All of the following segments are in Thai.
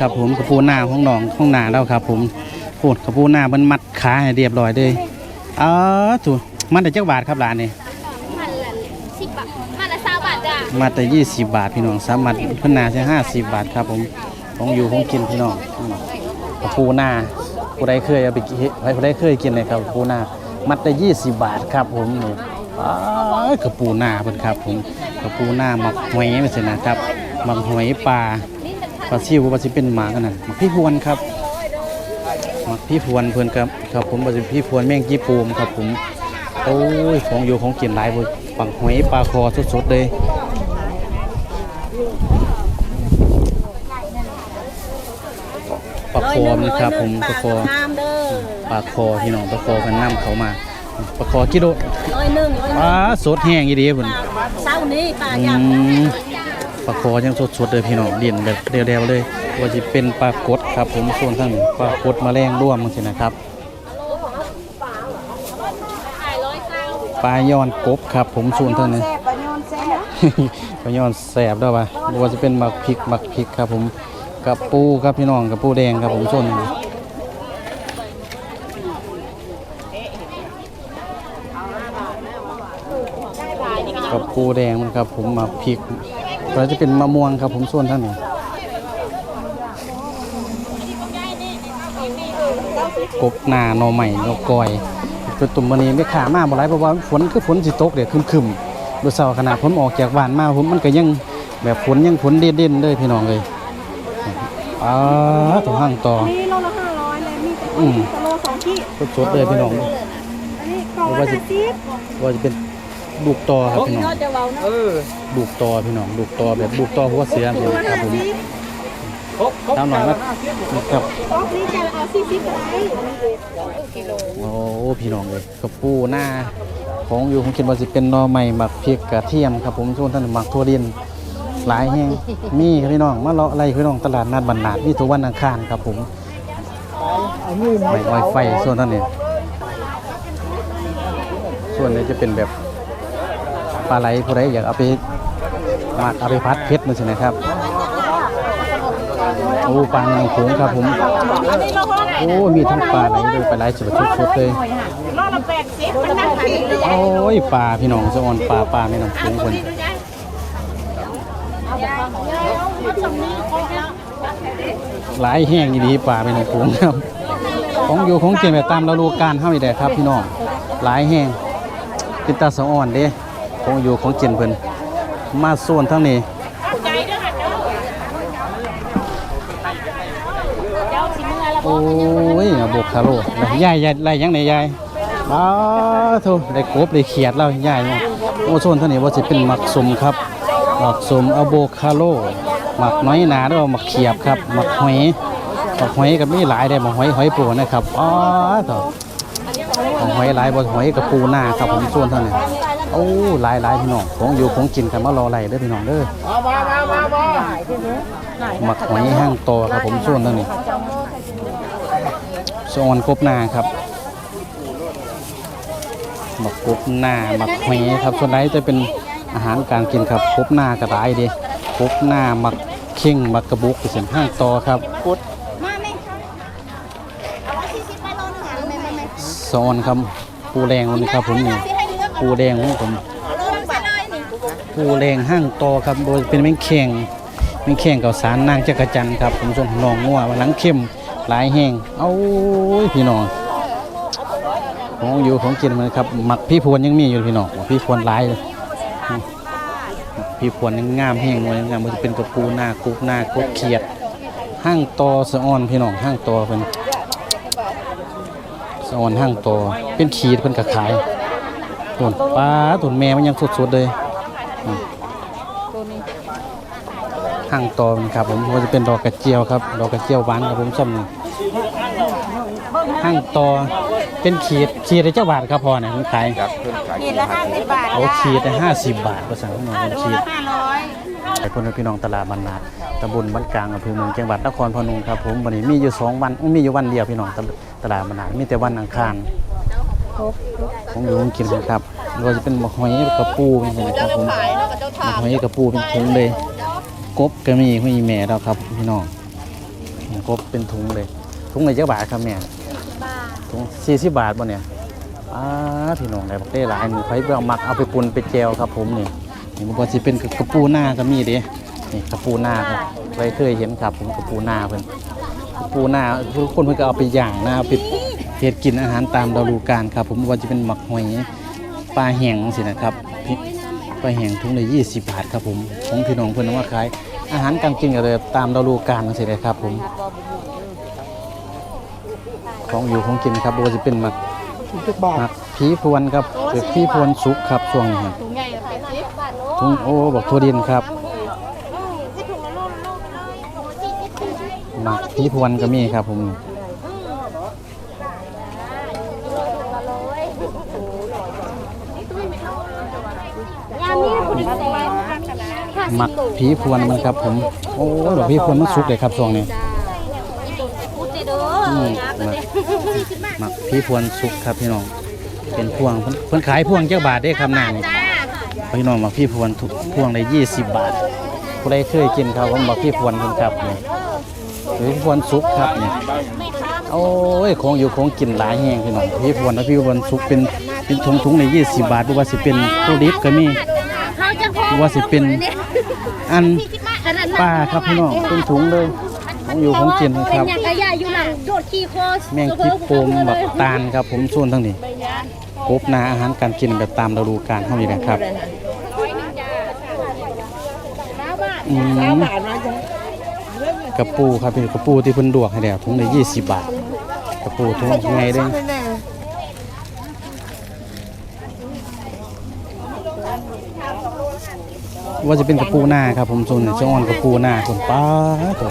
ครับผมกระปูหน้าของน้องของหน้าแล้วครับ ผมพูดกระปูหน้ามันมัดขาให้เรียบร้อยเลยอ๋อถูกมันแต่จักบาทครับร้านนี้มันละสิบบาทมันละสามบาทจ้ะมาแต่ยี่สิบบาทพี่น้องสามมัดเพิ่นนาใช่ห้าสิบบาทครับ ผมของอยู่ของกินพี่น้องอืมกระปูหน้าผู้ใดเคยเอาไปกินผู้ใดเคยกินเลยครับกระปูหน้ามัดได้ยี่สิบบาทครับ ผมนี่อ๋อกระปูหน้าเพิ่นครับ ผมกระปูหน้าหมักหอยไม่ใช่นะครับหมักหอยปลา ปลาซิวปลาซิเป็นหมากันนะหมักพี่พวนครับหมักพี่พวนเพื่อนครับครับผมปลาซิพี่พวนแม่งจีปูมครับผมโอ้ยของอยู่ของกินหลายเบุปังหอยปลาคอสดๆเลยปลาคอมันครับผมปลาคอน้ำเด้อปลาคอพี่น้องปลาคอกันน้ำเขามาปลาคอกิโลร้อยหนึ่งร้อยหปนึ่ลางสดแห้งอีดีพุ่นเศร้านี้ป้าอือยากม ปลาคอยังสดๆเลยพี่น้องเด่นแบบเดียวๆเลยว่าจะเป็นปลากดครับ ผมส่วนท่านปลากดมาแมลงร่วมมันสินะครับปลาย้อนกบครับ ผมส่วนท่านนี้ปลาโยนแซ่บปลาย้อนแสบด้วยปะว่าจะเป็นหมักพริกหมักพริกครับ ผมกับปูครับพี่น้องกับปูแดงครับ ผมส่วนนี้กับปูแดงมันครับ ผมมักพริก แล้วจะเป็นมะม่วงครับผมส่วนท่านนี้กบหน้าหนอใหม่หนอกอยเป็นตุ่มมันนี้ไม่ขามาบ่ไรเพราะว่าฝนคือฝนสิตกเดี๋ยวคึมๆดูเศร้าขนาดผมออกจากบ้านมาผมมันก็ยังแบบฝนยังฝนเด่นๆเลยพี่น้องเลยอ้าตัวห้างต่อนี่โลละห้าร้อยเลยมีแต่อืมโลสองขีดสดๆเลยพี่น้องอันนี้กล่องละห้าสิบว่าจะเป็น ลูกตอครับพี่น้องยอดจะเบาเนาะลูกตอพี่น้องลูกตอแบบลูกตอหัวเสือพี่น้องครับผมตามหน่อยนะครับกล่องนี้จะเอาสี่สิบอะไรโอ้พี่น้องเลยกระปูหน้าของอยู่ผมคิดว่าสิเป็นหนอใหม่หมักพริกกระเทียมครับผมช่วงท่านหมักทั่วดินหลายแห้งมีครับพี่น้องมาเลาะอะไรพี่น้องตลาดนัดบรรนาดมีทุกวันอังคารครับผมไม่ไวไฟส่วนท่านนี้ส่วนนี้จะเป็นแบบ ปลาไหลผู้ใดอยากเอาไปหมักเอาไปพัดเพชรมันสินะครับโอ้ปลาในโขงครับผมโอ้มีทั้งปลาไหลด้วยปลาไหลสดๆเลยโลละแปดสิบมันนั่งขายได้โอ้ยปลาพี่น้องสะออนปลาปลาไม่น้ำคุ้งคนหลายแห้งอีดีปลาไม่น้ำคุ้งครับ ของอยู่ของเกมแบบตามฤดูกาลเฮาอีแดครับพี่น้องหลายแห้งเป็นตาสะอ่อนเด้ ของอยู่ของเจนเพิ่นมาส่วนทั้งนี้โอ้ยอะโบคาโรยายยายไรยังไหนยายอ้าวโธ่ได้กบได้เขียดแล้วยายเนาะโอ้โซนเท่านี้ว่าจะเป็นหมักสมครับหมักสมอะโบคาโรหมักน้อยหนาด้วยหมักเขียบครับหมักหอยหมักหอยกับมีหลายได้หมักหอยหอยปูนะครับอ้าวโธ่ขอหอยหลายบ่หอยกับปูหน้าครับผมส่วนเท่านี้ โอ้หลายหลายพี่น้องของอยู่ของกินกันมารอไหลเด้อพี่น้องเด้อหมักหอยห้างโตอครับผมส่วนเท่านี้สอนกบนาครับหมักกบนาหมักหอยครับส่วนไหนจะเป็นอาหารการกินครับกบนากระไรดีกบนาหมักเข่งหมักกระบุกเสียงห้างต่อครับมาไหมเอาร้อยสี่สิบไปโลนึงอะไม่ไม่ไม่สอนครับปูแดงวันนี้ครับผมนี่ ปูแดงของผมปูแดงห้างโตครับโดยเป็นแมงแข่งแมงแข่งกับสารนางจักรจันครับผมส่วนน้องงัววันหลังเข้มหลายแห้งเอาพี่น้องของอยู่ของกินมันครับหมักพี่พวนยังมีอยู่พี่น้องพี่พวนหลายเลยพี่พวนยังงามแห้งเลยงามมันจะเป็นกระปูหน้ากุกหน้ากบเขียดห้างโตสะออนพี่น้องห้างโตเป็นสะออนห้างโตเป็นขีดเพิ่นก็ขาย ตุนปลาตุนแม่มันยังสดๆเลยอืมห้างตอมันครับผมว่าจะเป็นดอกกระเจียวครับ ดอกกระเจียวหวานครับผมส้มนี่ห้างตอเป็นขีดขีดละเจ้าบาทครับพอเนี่ยมันขายขีดละห้าสิบบาทเอาขีดละห้าสิบบาทภาษาพี่น้องเป็นโลขีดละห้าร้อยไอ้พวกพี่น้องตลาดบรรนาดตำบลบ้านกลางอำเภอเมืองจังหวัดนครพนมครับผมวันนี้มีอยู่สองวันมีอยู่วันเดียวพี่น้องตลตลาดบรรนาดมีแต่วันอังคาร ผมอยู่ผมกินนะครับเราจะเป็นหมกหอยกระปูเป็นไงนะครับผมหมกหอยกระปูเป็นถุงเลย กบก็มีไม่มีแม่เราครับพี่น้องกบเป็นถุงเลย ถุงละจักบาทครับแม่ถุง40บาทบ่เนี่ยอ้าพี่น้องได้บักได้หลายหนูไผไปเอามักเอาไปปุ่นไปแจวครับผมนี่นี่มันก็สิเป็นกระปูหน้าก็มีเด้นี่กระปูหน้าครับไว้เคยเห็นครับผมกระปูหน้าเพิ่นกระปูหน้าทุกคนเพิ่นก็เอาไปย่างหน้าเอาไป เฮ็ดกินอาหารตามฤดูกาลครับ ผมว่าจะเป็นหมักหอยปลาแห้งสินะครับพี่ปลาแห้งถุงละ20บาทครับผมของพี่น้องเพิ่นเอามาขายอาหารการกินก็เลยตามฤดูกาลสิเลยครับ ผม ของอยู่ของกินครับบ่ว่าจะเป็นหมักทุกบาทหมักผีพรวนครับเปลือกผีพรวนสุกครับช่วงนี้ครับถุงใหญ่เป็นสิบทุ่งโอ้บอกทั่วดินครับหมักผีพรวนก็มีครับผม ยามนี้คุณดิเซ่ หมักผีพวนมันครับ ผม โอ้ดอกผีพวนมันสุกเลยครับช่วงนี้มหมักผีพวนสุกครับพี่น้อง เป็นพวงเพิ่นขายพวงเจักบาทได้ครับนานพี่น้องหมักผีพวนถูกพวงละ20บบาทผู้ใดเคยกินครับผมหมักผีพวนเพิ่นครับนี่หรือผีพวนสุกครับนี่โอ้ยของอยู่ของกินหลายแห้งพี่น้องพีพวนนะพีพวนสุกเป็นเป็นถุงถุงใน20บบาทบ่ว่าสิเป็นตัวดิบก็มีเขาจะพอบ่ ว่าสิเป็นอันป้าครับพี่น้องเป็นถุงเลยของอยู่ของกินครับเป็นอย่างกระยาอยู่หลังโดดขี่คอแมงคิดโปมบักตาลครับผมส่วนทั้งนี้กบนาอาหารการกินแบบตามฤดูกาลเท่านี้นะครับอืมบาทนะจ๊ะกระปูครับพี่กระปูที่เพิ่นดวกให้แล้วถุงละ20บาทกระปูถุงยังไงเด้ ว่าจะเป็นกระปูหน้าครับผมส่วนนี้จะอ่อนกระปูหน้าคนป้าด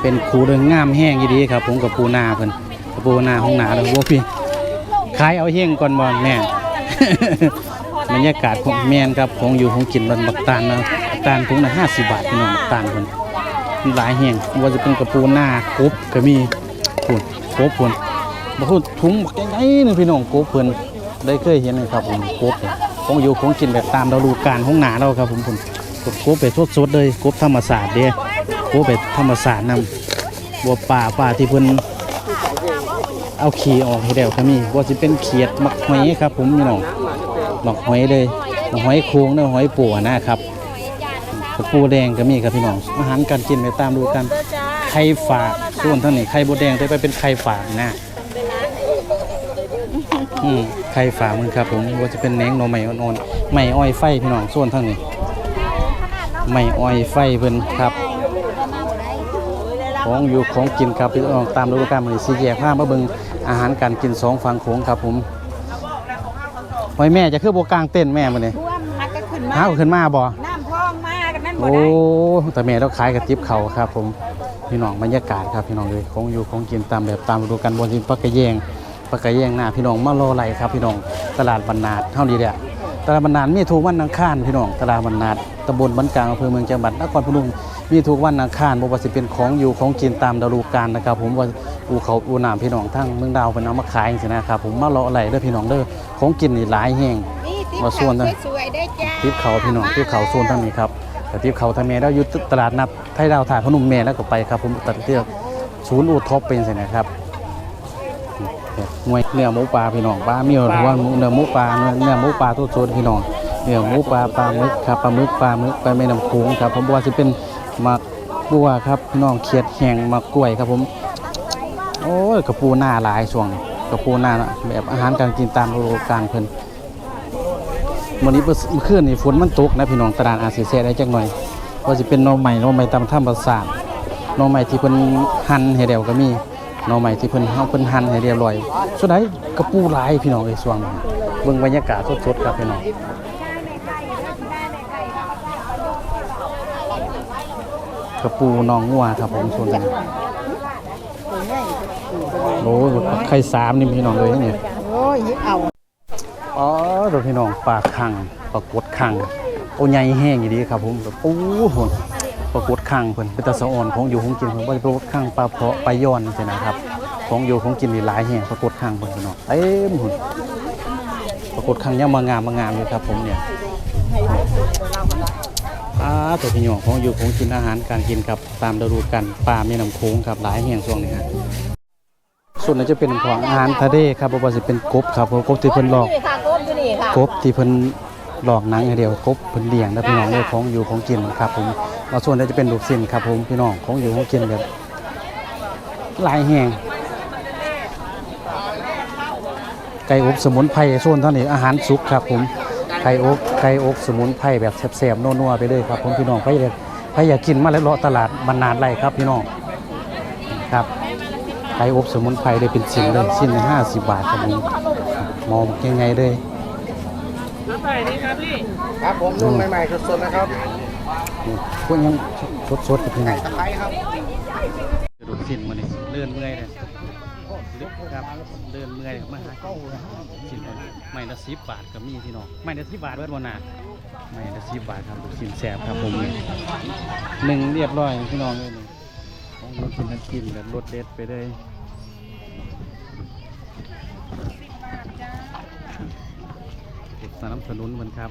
เป็นครูเรื่องงามแห้งอีดีครับ ผมกระปูหน้าเพิ่นกระปูหน้าห้องหนาเลยว่าพี่ขายเอาเฮงก่อนบ่แม่บรรยากาศของแมนครับของอยู่ของกินบันบักตาลนะบักตาลถุงละ50บาทพี่น้องบักตาลเพิ่นมันหลายแห้งว่าจะเป็นกระปูหน้ากบก็มีพุ่นกบพุ่นบ่พูดถุงบักใหญ่ๆนึงพี่น้องกบเพิ่นได้เคยเห็นไหมครับผมกบเนี่ย ของอยู่ของกินแบบตามฤดูกาลของหนาเราครับผมผมกบกบไปสดๆเลยกบธรรมศาสตร์เด้กบไปธรรมศาสตร์นำบัวป่าป่าที่เพิ่นเอาขี้ออกให้แล้วก็มีว่าสิเป็นเขียดมักหอยครับ ผมพี่น้องมักหอยเลยมักหอยโค้งเด้อหอยปัวนะครับปูแดงก็มีครับพี่น้องอาหารการกินไปตามดูกาลไข่ฝากส่วนท่านี้ไข่บดแดงได้ไปเป็นไข่ฝากนะอืม ข่ฝามันครับผมว่าจะเป็นแหนงหน่อไม้อ่อนๆไม้อ้อยไฟพี่น้องส่วนทั้งนี้ไม้อ้อยไฟเพิ่นครับ ของอยู่ของกินครับพี่น้องตามฤดูกาลมันสิแยกผ้ามาเบิ่งอาหารการกินสองฝั่งโขงครับผมไว้แม่จะคือโบกลางเต้นแม่มื้อนี้ท่วมมันก็ขึ้นมาหาขึ้นมาบ่น้ำพองมากันนั่นบ่โอ้ได้แต่แม่เราขายกับจิ๊บเขาครับผมพี่น้องบรรยากาศครับพี่น้องเลยของอยู่ของกินตามแบบตามฤดูกาลบนสินปักกะแยง ปักกะแยงหน้าพี่น้องมารอไหลครับพี่น้องตลาดบรรนาดเท่านี้แหละตลาดบรรนาดมีทุกวันอังคารพี่น้องตลาดบรรนาดตำบลบ้านกลางอำเภอเมืองจังหวัดนครพนมมีทุกวันอังคารบ่ว่าสิเป็นของอยู่ของกินตามฤดูกาลนะครับ ผมว่าอูเขาอูน้ำพี่น้องทั้งเมืองดาวเป็นเอามาขายจังซี่นะครับผมมารอไหลเด้อพี่น้องเด้อของกินนี่หลายแห่งนี่ติ๊บมาส่วนนะสวยๆได้จ้าทิพเขาพี่น้องทิพเขาโซนทั้งนี้ครับแต่ทิพเขาทางเมเราอยู่ตลาดนัดไทยดาวถ่ายพนมเมแล้วก็ไปครับ ผมตัดเที่ยวศูนย์อูท็อปเป็นสินะครับ มวยเนื้อหมูปลาพี่น้องปลาเมียวหรือว่าหมูเนื้อหมูปลาเนื้อหมูปลาทุกโซนพี่น้องเนื้อหมูปลาปลาหมึกครับปลาหมึกปลาหมึกไปแม่น้ำโขงครับผมบอกว่าจะเป็นหมักบัวครับพี่น้องเขียดแห้งหมักกล้วยครับผมโอ้ยกระปูหน้าหลายช่วงกระปูหน้าแบบอาหารการกินตามฤดูกาลเพิ่นวันนี้เมื่อคืนนี่ฝนมันตกนะพี่น้องตลาดอาจสิแซ่ได้จักหน่อยว่าสิเป็นน่อใหม่น่อใหม่ตามธรรมศาสตร์น่อใหม่ที่เพิ่นหั่นให้แล้วก็มี หน่อใหม่ที่เพิ่นเฮาเพิ่นหั่นให้เรียบร้อยสุดท้ายกระปูหลายพี่น้องเอ้ยช่วงเบิ่งบรรยากาศสดๆครับพี่น้องกระปูหนองงัวครับผมส่วนนี้โอ้ยไข่สามนี่พี่น้องเลยนี่โอ้ยเอาอ๋อดนพี่น้องปลาคังปลากดคังโอ้ใหญ่แห้งอย่างนี้ครับผมแบบปูหน ปลากดคังเพิ่นเป็นตะสะอ่อนของอยู่ของกินเพิ่นบ่ได้ปลากดคังปลาเพาะปลาย้อนจังนะครับ ของอยู่ของกินนี่หลายแห้งปลากดคังเพิ่นพี่น้องเต็มหุ่นปลากดคังยังมางามมางามอยู่ครับ ผมเนี่ยอ่าตัวพี่น้องของอยู่ของกินอาหารการกินครับตามฤดูกาลปลาแม่น้ำโขงครับหลายแห่งช่วงนี้ฮะส่วนนั้นจะเป็นของอาหารทะเลครับบ่ว่าสิเป็นกบครับกบที่เพิ่นหลอกกบที่เพิ่นหลอกหนังให้เดียวกบเพิ่นเลี้ยงนะพี่น้องเลยของอยู่ของกินครับผม แล้วส่วนนั้นจะเป็นลูกชิ้นครับผมพี่น้องของอยู่ของกินแบบหลายแห่งไก่อบสมุนไพรโซนเท่านี้อาหารสุกครับผมไก่อบไก่อบสมุนไพรแบบแซ่บๆนัวๆไปเลยครับผมพี่น้องใครอยากใครอยากกินมาแล้วเลาะตลาดบรรนานไรครับพี่น้องครับไก่อบสมุนไพรได้เป็นชิ้นเลยชิ้นละ50บาทครับผมมองยังไงเลยครับผมนุ่งใหม่ๆสดๆนะครับ พวกยังสดสดๆอยู่ที่ไหนตะไคร้ครับกระดูกสิ้นมาเนี่ยเลื่อนเมื่อยเลยลึกครับเลื่อนเมื่อยครับมาหาเก้าสิ้นเลยไม่ละสิบบาทก็มีพี่น้องไม่ละสิบบาทเบิดบนาไม่ละสิบบาทครับลูกชิ้นแสบครับผมหนึ่งเรียบร้อยพี่น้องเลยนี่ของเรากินทั้งกินแบบรสเด็ดไปเลยสนับสนุนมันครับ